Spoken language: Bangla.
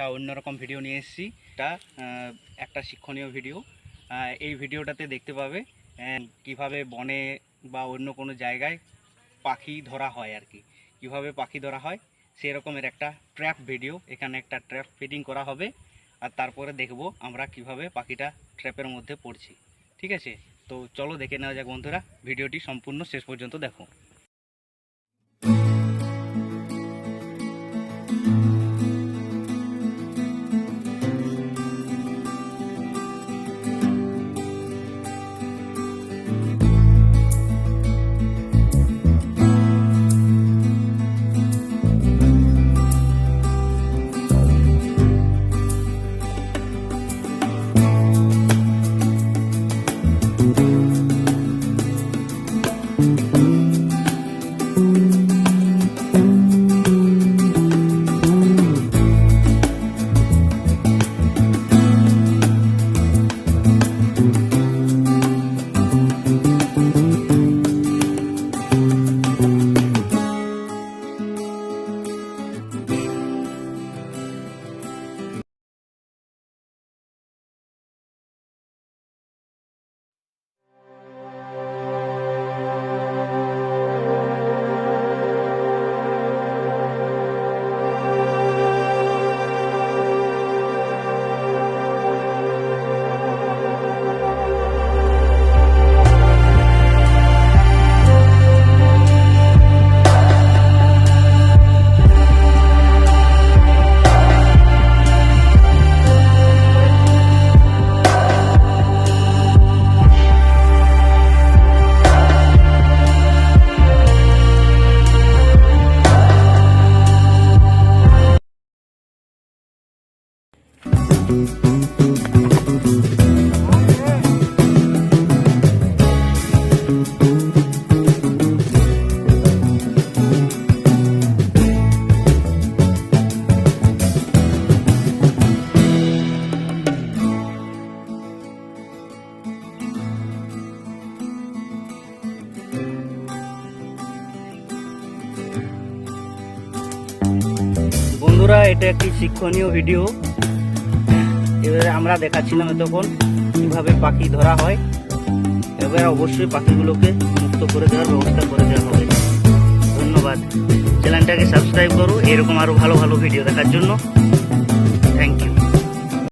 একটা অন্যরকম ভিডিও নিয়ে এসেছি। এটা একটা শিক্ষণীয় ভিডিও এই ভিডিওটাতে দেখতে পাবে কীভাবে বনে বা অন্য কোনো জায়গায় পাখি ধরা হয় আর কি। কীভাবে পাখি ধরা হয়, সেরকমের একটা ট্র্যাপ ভিডিও এখানে একটা ট্র্যাপ ফিটিং করা হবে, আর তারপরে দেখব আমরা কীভাবে পাখিটা ট্র্যাপের মধ্যে পড়ছি। ঠিক আছে? তো চলো দেখে নেওয়া যাক বন্ধুরা ভিডিওটি সম্পূর্ণ শেষ পর্যন্ত দেখো। বন্ধুরা এটা একটি শিক্ষণীয় ভিডিও এবারে আমরা দেখাচ্ছিলাম এতক্ষণ কীভাবে পাখি ধরা হয়। এবার অবশ্যই পাখিগুলোকে মুক্ত করে দেওয়ার ব্যবস্থা করে দেওয়া হবে। ধন্যবাদ। চ্যানেলটাকে সাবস্ক্রাইব করো, এরকম আরও ভালো ভালো ভিডিও দেখার জন্য।